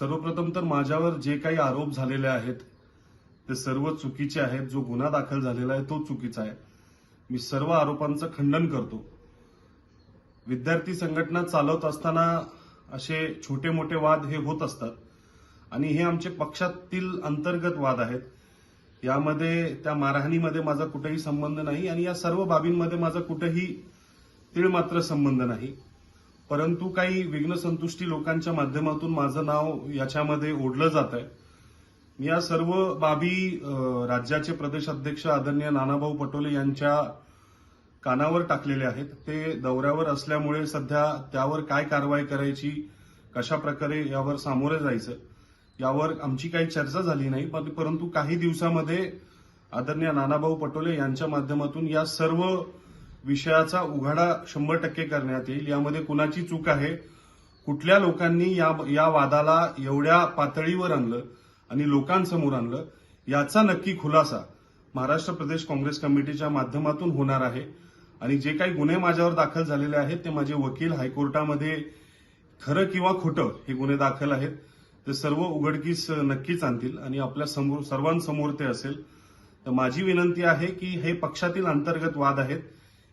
सर्वप्रथम तर माझ्यावर जे काही आरोप झालेले आहेत ते सर्व चुकीचे आहेत. जो गुन्हा दाखल झालेला आहे तो चुकीचा आहे. मी सर्व आरोपांचं खंडन करतो. विद्यार्थी संघटना चालवत असताना असे छोटे मोठे वाद हे होत असतात. आणि हे आमचे पक्षातील अंतर्गत वाद आहेत. यामध्ये त्या मारहाणीमध्ये माझा कुठेही संबंध नाही आणि या सर्व बाबींमध्ये माझा कुठेही तीळ मात्र संबंध नाही. परंतु काही विघ्नसंतुष्टी लोकांच्या माध्यमातून माझं नाव याच्यामध्ये ओढलं जात आहे. या सर्व बाबी राज्याचे प्रदेश अध्यक्ष आदरणीय नानाभाऊ पटोले यांच्या कानावर टाकलेले आहेत. ते दौऱ्यावर असल्यामुळे सध्या त्यावर काय कारवाई करायची कशा प्रकारे यावर सामोरे जायचं यावर आमची काही चर्चा झाली नाही. पण परंतु काही दिवसामध्ये आदरणीय नानाभाऊ पटोले यांच्या माध्यमातून या सर्व विषयाचा उघाडा शंभर टक्के करण्यात येईल. यामध्ये कुणाची चूक आहे? कुठल्या लोकांनी या या वादाला एवढ्या पातळीवर आणलं आणि लोकांसमोर आणलं? याचा नक्की खुलासा महाराष्ट्र प्रदेश काँग्रेस कमिटीच्या माध्यमातून होणार आहे. आणि जे काही गुन्हे माझ्यावर दाखल झालेले आहेत ते माझे वकील हायकोर्टामध्ये खरं किंवा खोटं हे गुन्हे दाखल आहेत. ते सर्व उघडकीस नक्कीच आणतील आणि आपल्यासमोर सर्वांसमोर ते असेल. तर माझी विनंती आहे की हे पक्षातील अंतर्गत वाद आहेत.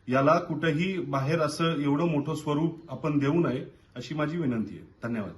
याला कुठंही बाहेर असं एवढं मोठं स्वरूप आपण देऊ नये अशी माझी विनंती आहे. धन्यवाद.